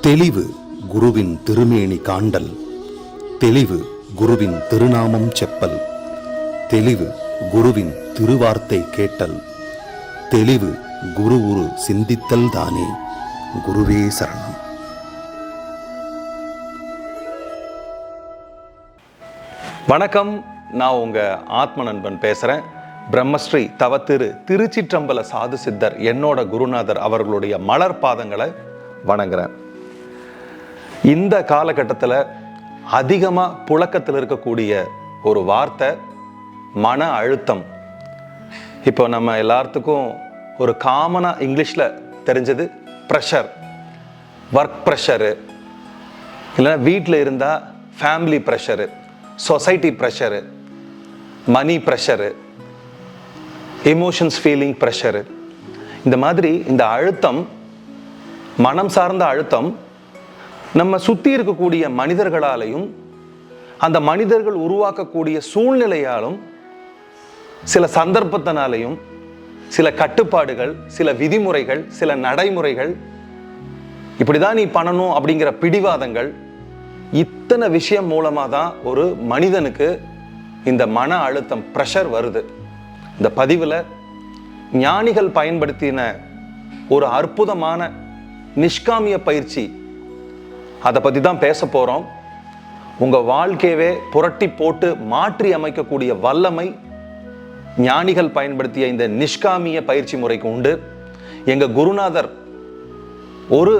தெளிவு குருவின் திருமேனி காண்டல். தெளிவு குருவின் திருநாமம் செப்பல். தெளிவு குருவின் திருவார்த்தை கேட்டல். தெளிவு குரு உரு சிந்தித்தல் தானே குருவே சரணம். வணக்கம் நான் உங்க ஆத்ம நண்பன் பேசுறேன். பிரம்மஸ்ரீ தவத்திரு திருச்சிற்றம்பல சாது சித்தர் என்னோட குருநாதர் அவர்களுடைய மலர் பாதங்களை வணங்குறேன். இந்த காலகட்டத்தில் அதிகமாக புழக்கத்தில் இருக்கக்கூடிய ஒரு வார்த்தை மன அழுத்தம். இப்போ நம்ம எல்லாத்துக்கும் ஒரு காமனாக இங்கிலீஷில் தெரிஞ்சது ப்ரெஷர் ஒர்க் ப்ரெஷரு இல்லைன்னா வீட்டில் இருந்தால் family pressure society pressure money pressure emotions feeling pressure இந்த மாதிரி இந்த அழுத்தம் மனம் சார்ந்த அழுத்தம் நம்ம சுற்றி இருக்கக்கூடிய மனிதர்களாலையும் அந்த மனிதர்கள் உருவாக்கக்கூடிய சூழ்நிலையாலும் சில சந்தர்ப்பத்தினாலையும் சில கட்டுப்பாடுகள் சில விதிமுறைகள் சில நடைமுறைகள் இப்படி தான் நீ பண்ணணும் அப்படிங்கிற பிடிவாதங்கள் இத்தனை விஷயம் மூலமாக தான் ஒரு மனிதனுக்கு இந்த மன அழுத்தம் ப்ரெஷர் வருது. இந்த பதிவில் ஞானிகள் பயன்படுத்தின ஒரு அற்புதமான நிஷ்காமிய பயிற்சி. அதை பற்றி தான் பேச போகிறோம் உங்கள் வாழ்க்கையவே புரட்டி போட்டு மாற்றி அமைக்கக்கூடிய வல்லமை ஞானிகள் பயன்படுத்திய இந்த நிஷ்காமிய பயிற்சி முறைக்கு உண்டு. எங்கள் குருநாதர் ஒரு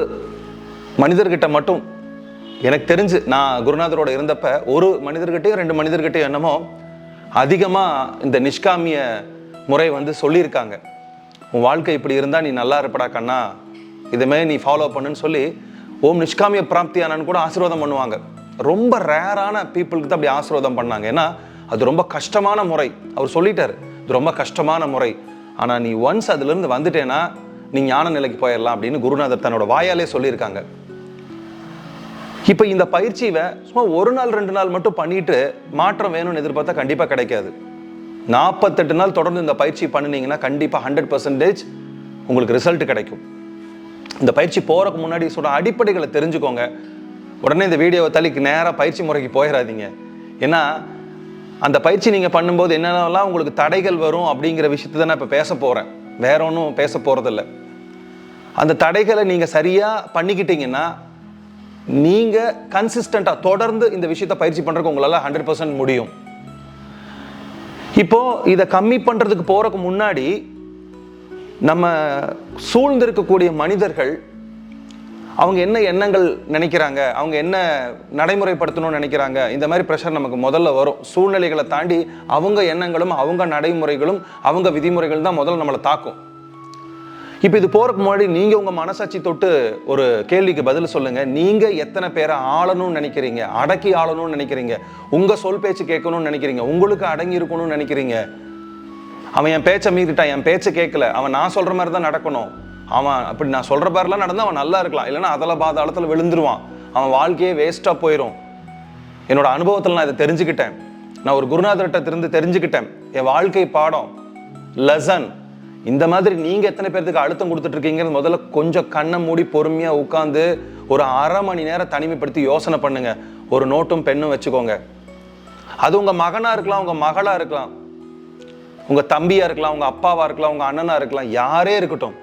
மனிதர்கிட்ட மட்டும் எனக்கு தெரிஞ்சு நான் குருநாதரோட இருந்தப்ப ஒரு மனிதர்கிட்டையும் ரெண்டு மனிதர்கிட்டையும் என்னமோ அதிகமாக இந்த நிஷ்காமிய முறை வந்து சொல்லியிருக்காங்க. உன் வாழ்க்கை இப்படி இருந்தால் நீ நல்லா இருப்படா கண்ணா. இதுமாரி நீ ஃபாலோ பண்ணுன்னு சொல்லி ஓம் நிஷ்காமிய பிராப்தியானன்னு கூட ஆசீர்வாதம் பண்ணுவாங்க. ரொம்ப ரேரான பீப்புளுக்கு தான் அப்படி ஆசீர்வாதம் பண்ணாங்க. ஏன்னா அது ரொம்ப கஷ்டமான முறை. அவர் சொல்லிட்டார் இது ரொம்ப கஷ்டமான முறை. ஆனால் நீ ஒன்ஸ் அதுலேருந்து வந்துட்டேன்னா நீ ஞான நிலைக்கு போயிடலாம் அப்படின்னு குருநாதர் தன்னோட வாயாலே சொல்லியிருக்காங்க. இப்போ இந்த பயிற்சியை சும்மா ஒரு நாள் ரெண்டு நாள் மட்டும் பண்ணிட்டு மாற்றம் வேணும்னு எதிர்பார்த்தா கண்டிப்பாக கிடைக்காது. நாற்பத்தெட்டு நாள் தொடர்ந்து இந்த பயிற்சி பண்ணினீங்கன்னா கண்டிப்பாக ஹண்ட்ரட் பர்சன்டேஜ் உங்களுக்கு ரிசல்ட் கிடைக்கும். இந்த பயிற்சி போகிறதுக்கு முன்னாடி சொல்கிற அடிப்படைகளை தெரிஞ்சுக்கோங்க. உடனே இந்த வீடியோவை தள்ளிக்கு நேராக பயிற்சி முறைக்கு போயிடாதீங்க ஏன்னா அந்த பயிற்சி நீங்கள் பண்ணும்போது என்னென்னலாம் உங்களுக்கு தடைகள் வரும் அப்படிங்கிற விஷயத்தை தான் நான் இப்போ பேச போகிறேன் வேற ஒன்றும் பேச போகிறதில்ல அந்த தடைகளை நீங்கள் சரியாக பண்ணிக்கிட்டீங்கன்னா நீங்கள் கன்சிஸ்டண்ட்டாக தொடர்ந்து இந்த விஷயத்தை பயிற்சி பண்ணுறதுக்கு உங்களால் ஹண்ட்ரட் பர்சன்ட் முடியும். இப்போது இதை கம்மி பண்ணுறதுக்கு போகிறதுக்கு முன்னாடி நம்ம சூழ்ந்திருக்கக்கூடிய மனிதர்கள் அவங்க என்ன எண்ணங்கள் நினைக்கிறாங்க அவங்க என்ன நடைமுறைப்படுத்தணும்னு நினைக்கிறாங்க இந்த மாதிரி ப்ரெஷர் நமக்கு முதல்ல வரும். சூழ்நிலைகளை தாண்டி அவங்க எண்ணங்களும் அவங்க நடைமுறைகளும் அவங்க விதிமுறைகள் தான் முதல்ல நம்மளை தாக்கும். இப்போ இது போகிறக்கு முன்னாடி நீங்கள் உங்கள் மனசாட்சி தொட்டு ஒரு கேள்விக்கு பதில் சொல்லுங்கள் நீங்கள் எத்தனை பேரை ஆளணும்னு நினைக்கிறீங்க? அடக்கி ஆளணும்னு நினைக்கிறீங்க? உங்கள் சொல் பேச்சு கேட்கணும்னு நினைக்கிறீங்க? உங்களுக்கு அடங்கி இருக்கணும்னு நினைக்கிறீங்க? அவன் என் பேச்சை மீறிட்டான் என் பேச்சை கேட்கல. அவன் நான் சொல்கிற மாதிரி தான் நடக்கணும். அவன் அப்படி நான் சொல்கிற மாதிரிலாம் நடந்து அவன் நல்லா இருக்கலாம். இல்லைன்னா அதில் பாதாளத்தில் விழுந்துருவான். அவன் வாழ்க்கையே வேஸ்ட்டாக போயிடும் என்னோட அனுபவத்தில் நான் இதை தெரிஞ்சுக்கிட்டேன். நான் ஒரு குருநாதர்கிட்ட இருந்து தெரிஞ்சுக்கிட்டேன். என் வாழ்க்கை பாடம் லெசன் இந்த மாதிரி நீங்கள் எத்தனை பேர்த்துக்கு அழுத்தம் கொடுத்துட்ருக்கீங்கிறது முதல்ல கொஞ்சம் கண்ணை மூடி பொறுமையாக உட்காந்து ஒரு அரை மணி நேரம் தனிமைப்படுத்தி யோசனை பண்ணுங்கள் ஒரு நோட்டும் பெண்ணும் வச்சுக்கோங்க. அது உங்கள் மகனாக இருக்கலாம் உங்கள் மகளாக இருக்கலாம். உங்க தம்பியா இருக்கலாம் உங்க அப்பாவா இருக்கலாம் உங்க அண்ணனா இருக்கலாம் யாரே இருக்கட்டும்.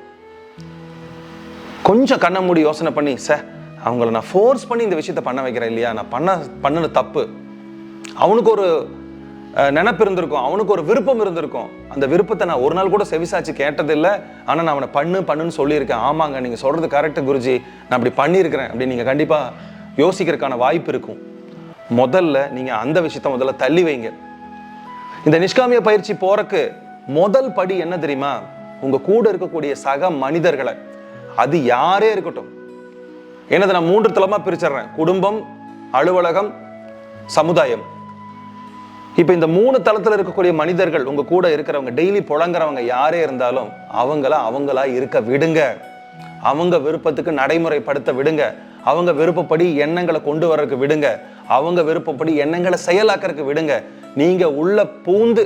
கொஞ்சம் கண்ணை மூடி யோசனை பண்ணி சார் அவங்கள நான் ஃபோர்ஸ் பண்ணி இந்த விஷயத்த பண்ண வைக்கிறேன் இல்லையா? நான் பண்ண பண்ணது தப்பு. அவனுக்கு ஒரு நினப்பு இருந்திருக்கும் அவனுக்கு ஒரு விருப்பம் இருந்திருக்கும். அந்த விருப்பத்தை நான் ஒரு நாள் கூட செவிசாச்சு கேட்டதில்லை. ஆனால் நான் அவனை பண்ணு பண்ணுன்னு சொல்லியிருக்கேன். ஆமாங்க நீங்கள் சொல்கிறது கரெக்டு குருஜி. நான் அப்படி பண்ணியிருக்கிறேன் அப்படி நீங்கள் கண்டிப்பாக யோசிக்கிறதுக்கான வாய்ப்பு இருக்கும். முதல்ல நீங்கள் அந்த விஷயத்த முதல்ல தள்ளி வைங்க. இந்த நிஷ்காமிய பயிற்சி போறக்கு முதல் படி என்ன தெரியுமா? உங்க கூட இருக்கக்கூடிய சக மனிதர்களை. அது யாரே இருக்கட்டும். என்னது நான் மூன்று தளமா பிரிச்சிடுறேன். குடும்பம் அலுவலகம் சமுதாயம். இப்போ இந்த மூணு தளத்துல இருக்கக்கூடிய மனிதர்கள் உங்க கூட இருக்கிறவங்க டெய்லி புழங்குறவங்க யாரே இருந்தாலும் அவங்கள அவங்களா இருக்க விடுங்க. அவங்க விருப்பத்துக்கு நடைமுறைப்படுத்த விடுங்க. அவங்க விருப்பப்படி எண்ணங்களை கொண்டு வர்றதுக்கு விடுங்க. அவங்க விருப்பப்படி எண்ணங்களை செயலாக்கறதுக்கு விடுங்க. நீங்க உள்ள பூந்து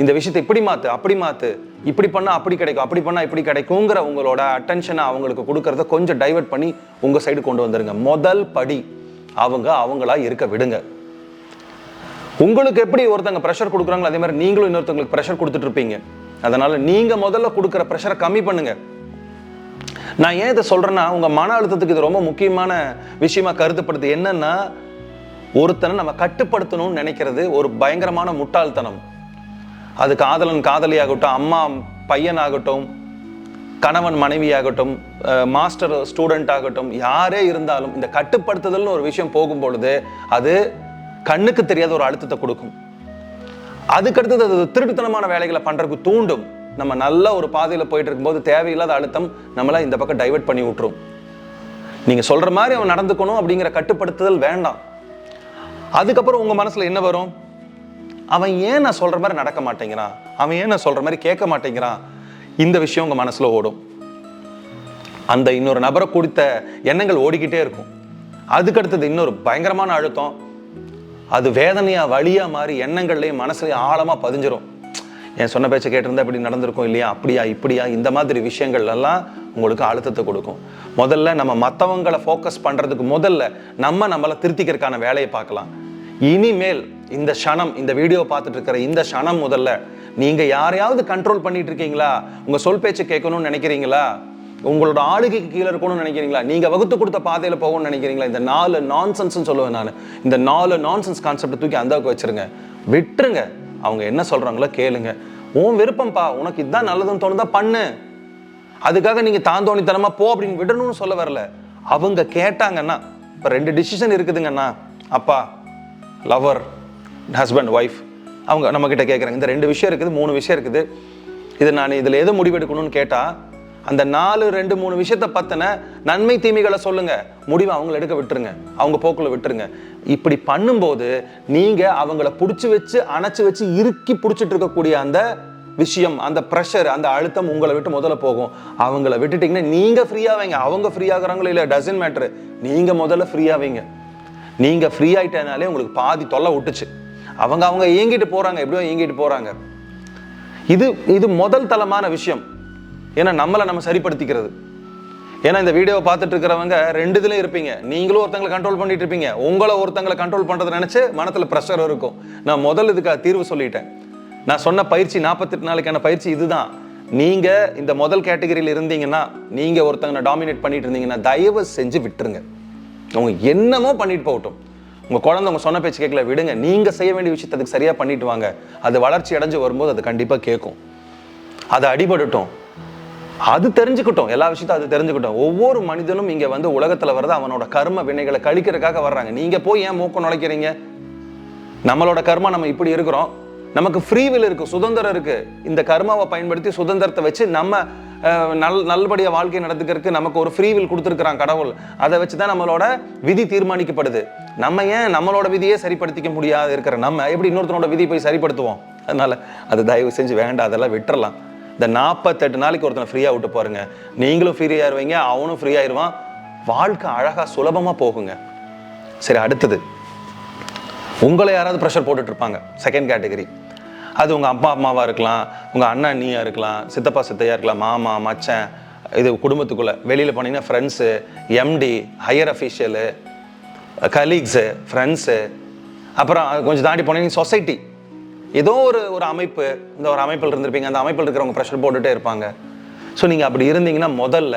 இந்த விஷயத்தை இப்படி மாத்து அப்படி மாத்து இப்படி பண்ணால் அப்படி கிடைக்கும் அப்படி பண்ணால் இப்படி கிடைக்குங்கிற உங்களோட அட்டென்ஷனை அவங்களுக்கு கொடுக்கறத கொஞ்சம் டைவர்ட் பண்ணி உங்கள் சைடு கொண்டு வந்துருங்க. முதல் படி அவங்க அவங்களா இருக்க விடுங்க. உங்களுக்கு எப்படி ஒருத்தங்க ப்ரெஷர் கொடுக்குறாங்களோ அதே மாதிரி நீங்களும் இன்னொருத்தங்களுக்கு ப்ரெஷர் கொடுத்துட்டு இருப்பீங்க. அதனால நீங்க முதல்ல கொடுக்குற ப்ரெஷரை கம்மி பண்ணுங்க. நான் ஏன் இதை சொல்றேன்னா உங்க மன அழுத்தத்துக்கு இது ரொம்ப முக்கியமான விஷயமா கருதப்படுது. என்னன்னா ஒருத்தனை நம்ம கட்டுப்படுத்தணும்னு நினைக்கிறது ஒரு பயங்கரமான முட்டாள்தனம். அது காதலன் காதலியாகட்டும் அம்மா பையனாகட்டும் கணவன் மனைவியாகட்டும் மாஸ்டர் ஸ்டூடெண்ட் ஆகட்டும் யாரே இருந்தாலும் இந்த கட்டுப்படுத்துதல்னு ஒரு விஷயம் போகும் பொழுது அது கண்ணுக்கு தெரியாத ஒரு அழுத்தத்தை கொடுக்கும். அதுக்கடுத்தது அது திருட்டுத்தனமான வேலைகளை பண்ணுறதுக்கு தூண்டும். நம்ம நல்ல ஒரு பாதையில் போயிட்டு இருக்கும்போது தேவையில்லாத அழுத்தம் நம்மளை இந்த பக்கம் டைவர்ட் பண்ணி விட்டுரும். நீங்கள் சொல்கிற மாதிரி அவன் நடந்துக்கணும் அப்படிங்கிற கட்டுப்படுத்துதல் வேண்டாம். அதுக்கப்புறம் உங்கள் மனசில் என்ன வரும்? அவன் ஏன் நான் சொல்கிற மாதிரி நடக்க மாட்டேங்கிறான்? அவன் ஏன் நான் சொல்கிற மாதிரி கேட்க மாட்டேங்கிறான்? இந்த விஷயம் உங்கள் மனசில் ஓடும். அந்த இன்னொரு நபரை கொடுத்த எண்ணங்கள் ஓடிக்கிட்டே இருக்கும். அதுக்கடுத்தது இன்னொரு பயங்கரமான அழுத்தம். அது வேதனையாக வழியாக மாறி எண்ணங்கள்லேயும் மனசுலையும் ஆழமாக பதிஞ்சிரும். என் சொன்ன பேச்சை கேட்டிருந்தா இப்படி நடந்திருக்கும் இல்லையா? அப்படியா இப்படியா? இந்த மாதிரி விஷயங்கள் எல்லாம் உங்களுக்கு அழுத்தத்தை கொடுக்கும். முதல்ல நம்ம மற்றவங்களை ஃபோக்கஸ் பண்ணுறதுக்கு முதல்ல நம்ம நம்மளை திருத்திக்கிறதுக்கான வேலையை பார்க்கலாம். இனிமேல் இந்த க்ஷணம் இந்த வீடியோ பார்த்துட்டு இருக்கிற இந்த க்ஷணம் முதல்ல நீங்கள் யாரையாவது கண்ட்ரோல் பண்ணிட்டு இருக்கீங்களா? உங்கள் சொல் பேச்சு கேட்கணும்னு நினைக்கிறீங்களா? உங்களோட ஆளுகைக்கு கீழே இருக்கணும்னு நினைக்கிறீங்களா? நீங்கள் வகுத்து கொடுத்த பாதையில் போகணும்னு நினைக்கிறீங்களா? இந்த நாலு நான்சென்ஸ்னு சொல்லுவேன் நான். இந்த நாலு நான்சென்ஸ் கான்செப்ட் தூக்கி அந்தாவுக்கு வச்சிருங்க. விட்டுருங்க. அவங்க என்ன சொல்கிறாங்களோ கேளுங்க. உன் விருப்பம்ப்பா உனக்கு இதுதான் நல்லதுன்னு தோணுதா பண்ணு. அதுக்காக நீங்க தாந்தோணித்தனமா போ அப்படின்னு விடணும்னு சொல்ல வரல. அவங்க கேட்டாங்கன்னா இப்போ ரெண்டு டிசிஷன் இருக்குதுங்கண்ணா அப்பா லவர் ஹஸ்பண்ட் ஒய்ஃப் அவங்க நம்ம கிட்ட கேட்குறாங்க இந்த ரெண்டு விஷயம் இருக்குது மூணு விஷயம் இருக்குது. இது நான் இதில் எது முடிவெடுக்கணும்னு கேட்டால் அந்த நாலு ரெண்டு மூணு விஷயத்தை பற்றின நன்மை தீமைகளை சொல்லுங்கள் முடிவை அவங்கள எடுக்க விட்டுருங்க. அவங்க போக்கில் விட்டுருங்க. இப்படி பண்ணும்போது நீங்கள் அவங்கள பிடிச்சி வச்சு அணைச்சி வச்சு இறுக்கி பிடிச்சிட்டு இருக்கக்கூடிய அந்த விஷயம் அந்த ப்ரெஷர் அந்த அழுத்தம் உங்களை விட்டு முதல்ல போகும். அவங்கள விட்டுட்டிங்கன்னா நீங்கள் ஃப்ரீயாக வைங்க. அவங்க ஃப்ரீ ஆகுறாங்களோ இல்லை டசன் மேட்ரு நீங்கள் முதல்ல ஃப்ரீயாக வைங்க. நீங்கள் ஃப்ரீ ஆகிட்டனாலே உங்களுக்கு பாதி தொல்லை விட்டுச்சு அவங்க அவங்க இயங்கிட்டு போகிறாங்க எப்படியோ இயங்கிட்டு போகிறாங்க இது இது முதல் தளமான விஷயம். ஏன்னா நம்மளை நம்ம சரிப்படுத்திக்கிறது. ஏன்னா இந்த வீடியோவை பார்த்துட்டு இருக்கிறவங்க ரெண்டு இதுலயும் இருப்பீங்க. நீங்களும் ஒருத்தங்களை கண்ட்ரோல் பண்ணிட்டு இருப்பீங்க. உங்களை ஒருத்தங்களை கண்ட்ரோல் பண்றதை நினச்சி மனத்தில் ப்ரெஷர் இருக்கும். நான் முதல் இதுக்கு தீர்வு சொல்லிட்டேன். நான் சொன்ன பயிற்சி நாற்பத்தெட்டு நாளைக்கான பயிற்சி இதுதான். நீங்க இந்த முதல் கேட்டகரியில் இருந்தீங்கன்னா நீங்க ஒருத்தங்களை டாமினேட் பண்ணிட்டு இருந்தீங்கன்னா தயவு செஞ்சு விட்டுருங்க. அவங்க என்னமோ பண்ணிட்டு போகட்டும். உங்க குழந்தை உங்க சொன்ன பேச்சு கேட்கல விடுங்க. நீங்க செய்ய வேண்டிய விஷயத்தை அதுக்கு சரியா பண்ணிட்டு வாங்க. அது வளர்ச்சி அடைஞ்சு வரும்போது அது கண்டிப்பா கேட்கும். அது அடிபடட்டும் அது தெரிஞ்சுக்கிட்டோம். எல்லா விஷயத்தையும் அது தெரிஞ்சுக்கிட்டோம். ஒவ்வொரு மனிதனும் இங்கே வந்து உலகத்தில் வர்றது அவனோட கர்ம வினைகளை கழிக்கிறதுக்காக வர்றாங்க. நீங்கள் போய் ஏன் மூக்கம் நுழைக்கிறீங்க? நம்மளோட கர்மா நம்ம இப்படி இருக்கிறோம். நமக்கு ஃப்ரீவில் இருக்குது சுதந்திரம் இருக்குது இந்த கர்மாவை பயன்படுத்தி சுதந்திரத்தை வச்சு நம்ம நல் நல்லபடியாக வாழ்க்கை நடத்துக்கிறதுக்கு நமக்கு ஒரு ஃப்ரீவில் கொடுத்துருக்குறான் கடவுள். அதை வச்சு தான் நம்மளோட விதி தீர்மானிக்கப்படுது. நம்ம ஏன் நம்மளோட விதியே சரிப்படுத்திக்க முடியாது இருக்கிற நம்ம எப்படி இன்னொருத்தனோட விதி போய் சரிப்படுத்துவோம்? அதனால் அது தயவு செஞ்சு வேண்டாம் அதெல்லாம் விட்டுறலாம். இந்த நாற்பத்தெட்டு நாளைக்கு ஒருத்தனை ஃப்ரீயாக விட்டு பாருங்க. நீங்களும் ஃப்ரீ இருவீங்க அவனும் ஃப்ரீயாயிருவான் வாழ்க்கை அழகாக சுலபமாக போகுங்க. சரி அடுத்தது. உங்களை யாராவது ப்ரெஷர் போட்டுட்ருப்பாங்க செகண்ட் கேட்டகரி அது உங்கள் அப்பா அம்மாவாக இருக்கலாம் உங்கள் அண்ணா அண்ணியா இருக்கலாம் சித்தப்பா சித்தையாக இருக்கலாம் மாமா மச்சன் இது குடும்பத்துக்குள்ளே. வெளியில் போனீங்கன்னா friends MD higher official colleagues friends அப்புறம் அது கொஞ்சம் தாண்டி போனீங்கன்னா சொசைட்டி ஏதோ ஒரு ஒரு அமைப்பு இந்த ஒரு அமைப்பில் இருந்திருப்பீங்க அந்த அமைப்பில் இருக்கிறவங்க ப்ரெஷர் போட்டுகிட்டே இருப்பாங்க. ஸோ நீங்கள் அப்படி இருந்தீங்கன்னா முதல்ல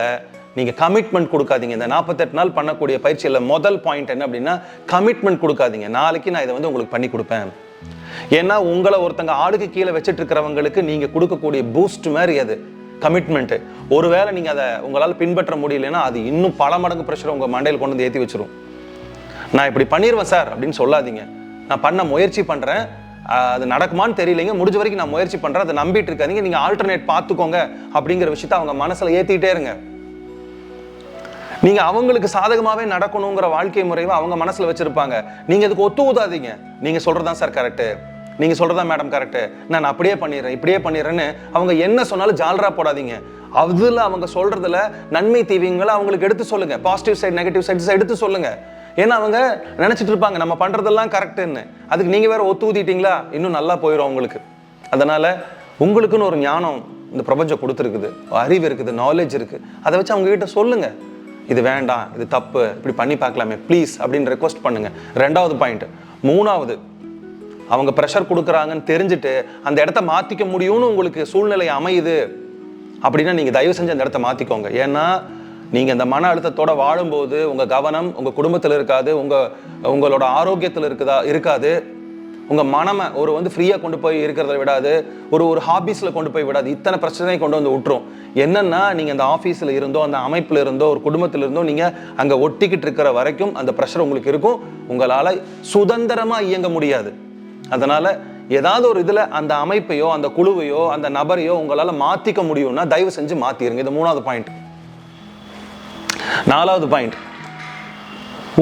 நீங்கள் கமிட்மெண்ட் கொடுக்காதீங்க. இந்த நாற்பத்தெட்டு நாள் பண்ணக்கூடிய பயிற்சியில் முதல் பாயிண்ட் என்ன அப்படின்னா கமிட்மெண்ட் கொடுக்காதீங்க. நாளைக்கு நான் இதை வந்து உங்களுக்கு பண்ணி கொடுப்பேன். ஏன்னா உங்களை ஒருத்தங்க ஆளுக்கு கீழே வச்சுட்டு இருக்கிறவங்களுக்கு நீங்கள் கொடுக்கக்கூடிய பூஸ்ட் மாதிரி அது கமிட்மெண்ட்டு ஒருவேளை நீங்கள் அதை உங்களால் பின்பற்ற முடியலன்னா அது இன்னும் பல மடங்கு ப்ரெஷர் உங்கள் மண்டையில் கொண்டு வந்து ஏற்றி வச்சிரும். நான் இப்படி பண்ணிடுவேன் சார் அப்படின்னு சொல்லாதீங்க. நான் பண்ண முயற்சி பண்ணுறேன் அது நடக்குமான்னு தெரியலைங்க. முடிஞ்ச வரைக்கும் நான் முயற்சி பண்ணுறேன் அதை நம்பிட்டு இருக்காதீங்க. நீங்கள் ஆல்டர்னேட் பார்த்துக்கோங்க அப்படிங்கிற விஷயத்த அவங்க மனசில் ஏற்றிக்கிட்டே இருங்க. நீங்க அவங்களுக்கு சாதகமாவே நடக்கணுங்கிற வாழ்க்கை முறையை அவங்க மனசுல வச்சிருப்பாங்க. நீங்க அதுக்கு ஒத்து ஊதாதீங்க. நீங்க சொல்றதுதான் சார் கரெக்ட் நீங்க சொல்றதா மேடம் கரெக்டு நான் அப்படியே பண்ணிடுறேன் இப்படியே பண்ணிடுறேன்னு அவங்க என்ன சொன்னாலும் ஜாலரா போடாதீங்க. அதுல அவங்க சொல்றதுல நன்மை தீவிங்களை அவங்களுக்கு எடுத்து சொல்லுங்க. பாசிட்டிவ் சைடு நெகட்டிவ் சைட்ஸ் எடுத்து சொல்லுங்க. ஏன்னா அவங்க நினைச்சிட்டு இருப்பாங்க நம்ம பண்றதெல்லாம் கரெக்டுன்னு அதுக்கு நீங்க வேற ஒத்து ஊதிட்டீங்களா? இன்னும் நல்லா போயிடும் உங்களுக்கு அதனால உங்களுக்குன்னு ஒரு ஞானம் இந்த பிரபஞ்சம் கொடுத்துருக்குது. அறிவு இருக்குது நாலேஜ் இருக்குது. அதை வச்சு அவங்க கிட்ட சொல்லுங்க. இது வேண்டாம் இது தப்பு இப்படி பண்ணி பார்க்கலாமே ப்ளீஸ் அப்படின்னு ரெக்வஸ்ட் பண்ணுங்க. ரெண்டாவது பாயிண்ட் மூணாவது அவங்க ப்ரெஷர் கொடுக்குறாங்கன்னு தெரிஞ்சுட்டு அந்த இடத்த மாற்றிக்க முடியும்னு உங்களுக்கு சூழ்நிலை அமையுது அப்படின்னா நீங்கள் தயவு செஞ்சு அந்த இடத்த மாற்றிக்கோங்க ஏன்னா நீங்கள் இந்த மன அழுத்தத்தோட வாழும்போது உங்கள் கவனம் உங்கள் குடும்பத்தில் இருக்காது உங்கள் உங்களோட ஆரோக்கியத்தில் இருக்குதா இருக்காது. உங்கள் மனமை ஒரு வந்து ஃப்ரீயாக கொண்டு போய் இருக்கிறத விடாது ஒரு ஒரு ஹாபீஸில் கொண்டு போய் விடாது. இத்தனை பிரச்சனையும் கொண்டு வந்து விட்டுரும் என்னென்னா நீங்கள் அந்த ஆஃபீஸில் இருந்தோ அந்த அமைப்பில் இருந்தோ ஒரு குடும்பத்தில் இருந்தோ நீங்கள் அங்கே ஒட்டிக்கிட்டு இருக்கிற வரைக்கும் அந்த ப்ரெஷர் உங்களுக்கு இருக்கும். உங்களால் சுதந்திரமாக இயங்க முடியாது. அதனால் ஏதாவது ஒரு இதில் அந்த அமைப்பையோ அந்த குழுவையோ அந்த நபரையோ உங்களால் மாற்றிக்க முடியும்னா தயவு செஞ்சு மாற்றிருங்க இது மூணாவது பாயிண்ட் நாலாவது பாயிண்ட்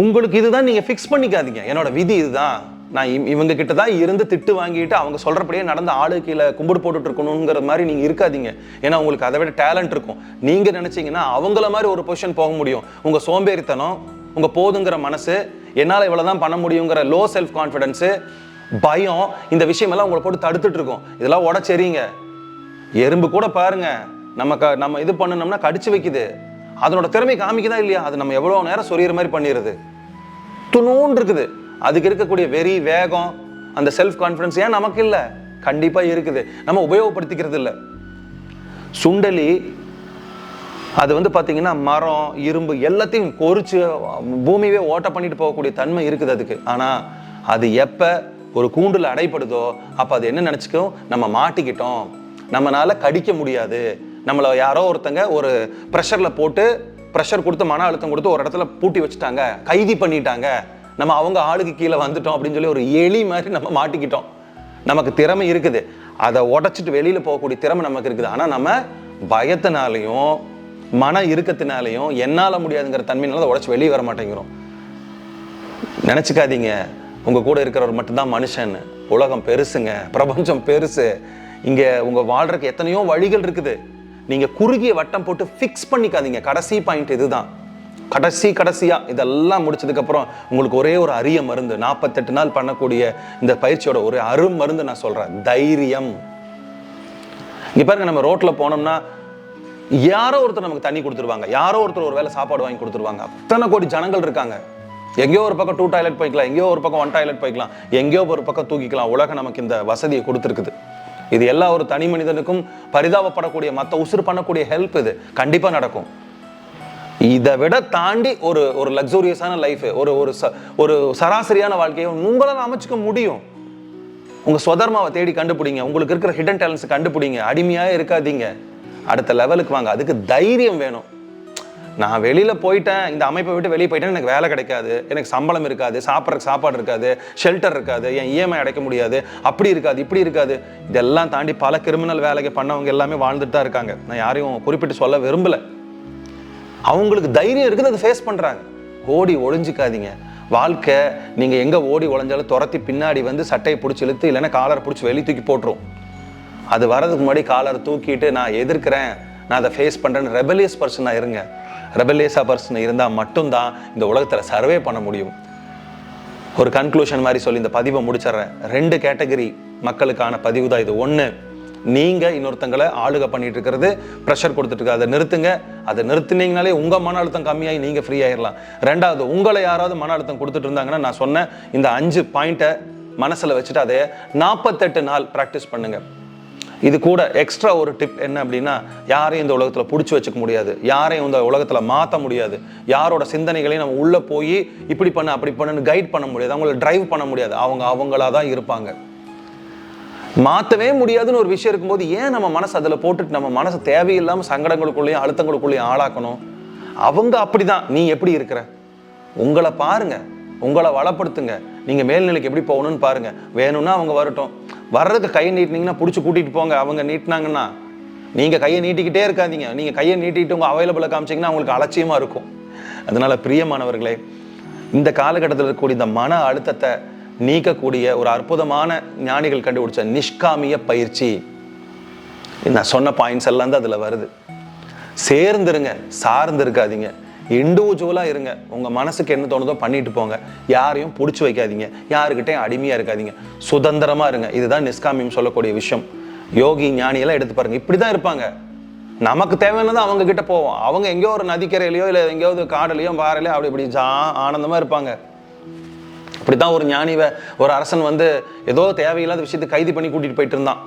உங்களுக்கு இதுதான் நீங்கள் ஃபிக்ஸ் பண்ணிக்காதீங்க. என்னோட விதி இதுதான். நான் இவங்க கிட்ட தான் இருந்து திட்டு வாங்கிட்டு அவங்க சொல்கிறப்படியே நடந்த ஆளு கீழே கும்பிடு போட்டுட்டு இருக்கணுங்கிற மாதிரி நீங்கள் இருக்காதீங்க. ஏன்னா உங்களுக்கு அதை விட டேலண்ட் இருக்கும். நீங்கள் நினச்சிங்கன்னா அவங்கள மாதிரி ஒரு பொசிஷன் போக முடியும். உங்கள் சோம்பேறித்தனம் உங்கள் போதுங்கிற மனசு என்னால் இவ்வளோ தான் பண்ண முடியுங்கிற லோ செல்ஃப் கான்ஃபிடென்ஸு பயம் இந்த விஷயமெல்லாம் உங்களை போட்டு தடுத்துட்டு இருக்கோம். இதெல்லாம் உடச்செறிங்க. எறும்பு கூட பாருங்க. நம்ம க நம்ம இது பண்ணணும்னா கடிச்சு வைக்குது. அதனோட திறமை காமிக்குதா இல்லையா? அது நம்ம எவ்வளோ நேரம் சொரியிற மாதிரி பண்ணிடுது துணுன்னு இருக்குது. அதுக்கு இருக்கக்கூடிய வெறி வேகம் அந்த செல்ஃப் கான்ஃபிடன்ஸ் ஏன் நமக்கு இல்லை கண்டிப்பாக இருக்குது. நம்ம உபயோகப்படுத்திக்கிறது இல்லை சுண்டலி அது வந்து பார்த்தீங்கன்னா மரம் இரும்பு எல்லாத்தையும் கொறிச்சு பூமியவே ஓட்ட பண்ணிட்டு போகக்கூடிய தன்மை இருக்குது அதுக்கு. ஆனால் அது எப்போ ஒரு கூண்டில் அடைப்படுதோ அப்போ அது என்ன நினச்சிக்கும்? நம்ம மாட்டிக்கிட்டோம். நம்மளால் கடிக்க முடியாது. நம்மளை யாரோ ஒருத்தங்க ஒரு ப்ரெஷரில் போட்டு ப்ரெஷர் கொடுத்து மன அழுத்தம் கொடுத்து ஒரு இடத்துல பூட்டி வச்சுட்டாங்க. கைதி பண்ணிட்டாங்க. நம்ம அவங்க ஆளுக்கு கீழே வந்துட்டோம் அப்படின்னு சொல்லி ஒரு எலி மாதிரி நம்ம மாட்டிக்கிட்டோம். நமக்கு திறமை இருக்குது. அதை உடைச்சிட்டு வெளியில் போகக்கூடிய திறமை நமக்கு இருக்குது. ஆனால் நம்ம பயத்தினாலையும் மன இறுக்கத்தினாலையும் என்னால் முடியாதுங்கிற தன்மையினால அதை உடச்சி வெளியே வர மாட்டேங்கிறோம். நினச்சிக்காதீங்க. உங்கள் கூட இருக்கிறவர் மட்டும்தான் மனுஷன். உலகம் பெருசுங்க. பிரபஞ்சம் பெருசு. இங்கே உங்கள் வாழ்கிறக்கு எத்தனையோ வழிகள் இருக்குது. நீங்கள் குறுகிய வட்டம் போட்டு ஃபிக்ஸ் பண்ணிக்காதீங்க. கடைசி பாயிண்ட் இதுதான். கடைசி கடைசியாக இதெல்லாம் முடிச்சதுக்கப்புறம் உங்களுக்கு ஒரே ஒரு அரிய மருந்து நாற்பத்தெட்டு நாள் பண்ணக்கூடிய இந்த பயிற்சியோட ஒரு அரும் மருந்து நான் சொல்கிறேன் தைரியம். இங்கே பாருங்க நம்ம ரோட்டில் போனோம்னா யாரோ ஒருத்தர் நமக்கு தண்ணி கொடுத்துருவாங்க. யாரோ ஒருத்தர் ஒரு வேளை சாப்பாடு வாங்கி கொடுத்துருவாங்க. அத்தனை கோடி ஜனங்கள் இருக்காங்க. எங்கேயோ ஒரு பக்கம் டூ டாய்லெட் போய்க்கலாம் எங்கேயோ ஒரு பக்கம் ஒன் டாய்லெட் போய்க்கலாம் எங்கேயோ ஒரு பக்கம் தூக்கிக்கலாம். உலகம் நமக்கு இந்த வசதியை கொடுத்துருக்குது. இது எல்லா ஒரு தனி மனிதனுக்கும் பரிதாபப்படக்கூடிய மற்ற உசுறு பண்ணக்கூடிய ஹெல்ப் இது. கண்டிப்பாக நடக்கும். இதை விட தாண்டி ஒரு ஒரு லக்ஸூரியஸான லைஃப் ஒரு ஒரு ச- ஒரு சராசரியான வாழ்க்கையை உங்களால் அமைச்சுக்க முடியும். உங்கள் சுதர்மாவை தேடி கண்டுபிடிங்க. உங்களுக்கு இருக்கிற ஹிடன் டேலண்ட்ஸை கண்டுபிடிங்க. அடிமையாக இருக்காதீங்க. அடுத்த லெவலுக்கு வாங்க. அதுக்கு தைரியம் வேணும். நான் வெளியில் போயிட்டேன். இந்த அமைப்பை விட்டு வெளியே போயிட்டேன். எனக்கு வேலை கிடைக்காது. எனக்கு சம்பளம் இருக்காது. சாப்பிட்றதுக்கு சாப்பாடு இருக்காது. ஷெல்டர் இருக்காது. என் இஎம்ஐ அடைக்க முடியாது. அப்படி இருக்காது. இப்படி இருக்காது. இதெல்லாம் தாண்டி பல கிரிமினல் வேலைக்கு பண்ணவங்க எல்லாமே வாழ்ந்துட்டு தான் இருக்காங்க. நான் யாரையும் குறிப்பிட்டு சொல்ல விரும்பலை. அவங்களுக்கு தைரியம் இருக்குது அதை ஃபேஸ் பண்ணுறாங்க ஓடி ஒளிஞ்சிக்காதீங்க. வாழ்க்கை நீங்கள் எங்கே ஓடி ஒளிஞ்சாலும் துரத்தி பின்னாடி வந்து சட்டையை பிடிச்சி இழுத்து இல்லைன்னா காலரை பிடிச்சி வெளியே தூக்கி போட்டுரும். அது வரதுக்கு முன்னாடி காலரை தூக்கிட்டு நான் எதிர்க்கிறேன் நான் அதை ஃபேஸ் பண்ணுறேன்னு ரெபலியஸ் பர்சனாக இருங்க. ரெபலியஸாக பர்சன் இருந்தால் மட்டும்தான் இந்த உலகத்தில் சர்வே பண்ண முடியும். ஒரு கன்க்ளூஷன் மாதிரி சொல்லி இந்த பதிவை முடிச்சிடுறேன். ரெண்டு கேட்டகரி மக்களுக்கான பதிவு தான் இது. ஒன்று நீங்கள் இன்னொருத்தங்களை ஆளுக பண்ணிட்டு இருக்கிறது ப்ரெஷர் கொடுத்துட்டு அதை நிறுத்துங்க. அதை நிறுத்தினீங்கனாலே உங்கள் மன அழுத்தம் கம்மியாகி நீங்கள் ஃப்ரீ ஆயிடலாம் ரெண்டாவது உங்களை யாராவது மன அழுத்தம் கொடுத்துட்டு இருந்தாங்கன்னா நான் சொன்ன இந்த அஞ்சு பாயிண்ட்டை மனசில் வச்சுட்டு அதை நாற்பத்தெட்டு நாள் ப்ராக்டிஸ் பண்ணுங்க. இது கூட எக்ஸ்ட்ரா ஒரு டிப் என்ன அப்படின்னா யாரையும் இந்த உலகத்தில் பிடிச்சி வச்சுக்க முடியாது. யாரையும் இந்த உலகத்தில் மாற்ற முடியாது. யாரோட சிந்தனைகளையும் நம்ம உள்ளே போய் இப்படி பண்ணு அப்படி பண்ணுன்னு கைட் பண்ண முடியாது. அவங்கள டிரைவ் பண்ண முடியாது. அவங்க அவங்களா தான் இருப்பாங்க. மாற்றவே முடியாதுன்னு ஒரு விஷயம் இருக்கும்போது ஏன் நம்ம மனசு அதில் போட்டுட்டு நம்ம மனசு தேவையில்லாமல் சங்கடங்களுக்குள்ளேயும் அழுத்தங்களுக்குள்ளேயும் ஆளாக்கணும்? அவங்க அப்படிதான். நீ எப்படி இருக்கிற? உங்களை பாருங்க. உங்களை வளப்படுத்துங்க. நீங்கள் மேல்நிலைக்கு எப்படி போகணும்னு பாருங்க. வேணும்னா அவங்க வரட்டும். வர்றதுக்கு கையை நீட்டினீங்கன்னா பிடிச்சி கூட்டிகிட்டு போங்க. அவங்க நீட்டினாங்கன்னா நீங்கள் கையை நீட்டிக்கிட்டே இருக்காதீங்க. நீங்கள் கையை நீட்டிட்டு உங்கள் அவைலபிளாக காமிச்சிங்கன்னா அவங்களுக்கு அலட்சியமாக இருக்கும். அதனால் பிரியமானவர்களே இந்த காலகட்டத்தில் இருக்கக்கூடிய இந்த மன அழுத்தத்தை நீக்கக்கூடிய ஒரு அற்புதமான ஞானிகள் கண்டுபிடிச்ச நிஷ்காமிய பயிற்சி. நான் சொன்ன பாயிண்ட்ஸ் எல்லாம் தான் அதில் வருது. சேர்ந்துருங்க சார்ந்து இருக்காதீங்க இண்டிவிஜுவலாக இருங்க. உங்கள் மனசுக்கு என்ன தோணுதோ பண்ணிட்டு போங்க. யாரையும் பிடிச்சி வைக்காதீங்க. யாருக்கிட்டையும் அடிமையாக இருக்காதீங்க. சுதந்திரமாக இருங்க. இதுதான் நிஷ்காமியம் சொல்லக்கூடிய விஷயம். யோகி ஞானியெல்லாம் எடுத்து பாருங்கள் இப்படி தான் இருப்பாங்க. நமக்கு தேவையானது அவங்க கிட்ட போவோம். அவங்க எங்கேயோ ஒரு நதிக்கரையிலையோ இல்லை எங்கேயாவது காடுலையோ பாறையிலையோ அப்படி இப்படி ஜா ஆனந்தமாக இருப்பாங்க. இப்படி தான் ஒரு ஞானிவை ஒரு அரசன் வந்து ஏதோ தேவையில்லாத விஷயத்தை கைது பண்ணி கூட்டிகிட்டு போயிட்டு இருந்தான்.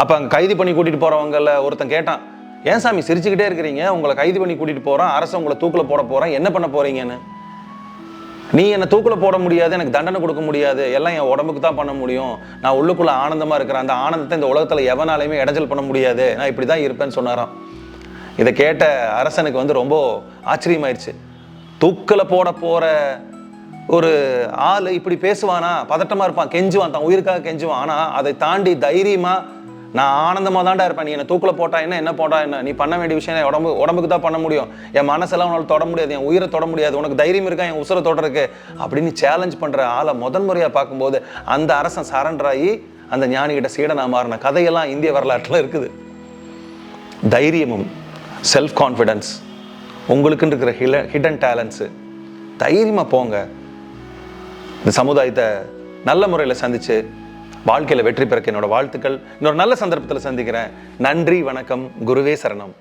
அப்போ அங்கே கைது பண்ணி கூட்டிகிட்டு போகிறவங்கள ஒருத்தன் கேட்டான் ஏன் சாமி சிரிச்சுக்கிட்டே இருக்கிறீங்க? உங்களை கைது பண்ணி கூட்டிகிட்டு போகிறான் அரசன் உங்களை தூக்கில் போட போகிறான் என்ன பண்ண போகிறீங்கன்னு நீ என்னை தூக்கில் போட முடியாது எனக்கு தண்டனை கொடுக்க முடியாது எல்லாம் என் உடம்புக்கு தான் பண்ண முடியும். நான் உள்ளுக்குள்ளே ஆனந்தமாக இருக்கிறேன். அந்த ஆனந்தத்தை இந்த உலகத்தில் எவனாலையுமே இடைஞ்சல் பண்ண முடியாது. நான் இப்படி தான் இருப்பேன்னு சொன்னாராம். இதை கேட்ட அரசனுக்கு வந்து ரொம்ப ஆச்சரியமாயிருச்சு. தூக்கில் போட போகிற ஒரு ஆள் இப்படி பேசுவானா? பதட்டமாக இருப்பான் கெஞ்சுவான் தான் உயிருக்காக கெஞ்சுவான். ஆனால் அதை தாண்டி தைரியமாக நான் ஆனந்தமாக தான்டா இருப்பேன். நீ என்ன தூக்கில் போட்டா என்ன? என்ன போட்டா என்ன? நீ பண்ண வேண்டிய விஷயம் என் உடம்பு உடம்புக்கு தான் பண்ண முடியும். என் மனசெல்லாம் உன்னால் தொட முடியாது. என் உயிரை தொட முடியாது. உனக்கு தைரியம் இருக்கா? என் உசுரை தொடருக்கு அப்படின்னு சேலஞ்ச் பண்ணுற ஆளை முதன் முறையாக பார்க்கும்போது அந்த அரசன் சரண்டர் ஆகி அந்த ஞானிகிட்ட சீடனா மாறின கதையெல்லாம் இந்திய வரலாற்றில் இருக்குது. தைரியமும் செல்ஃப் கான்ஃபிடன்ஸ் உங்களுக்குன்னு இருக்கிற ஹில ஹிடன் டேலண்ட்ஸு தைரியமாக போங்க. இந்த சமுதாயத்தை நல்ல முறையில் சந்திச்சு வாழ்க்கையில் வெற்றி பெறக்க என்னோட வாழ்த்துக்கள். இன்னொரு நல்ல சந்தர்ப்பத்தில் சந்திக்கிறேன். நன்றி வணக்கம். குருவே சரணம்.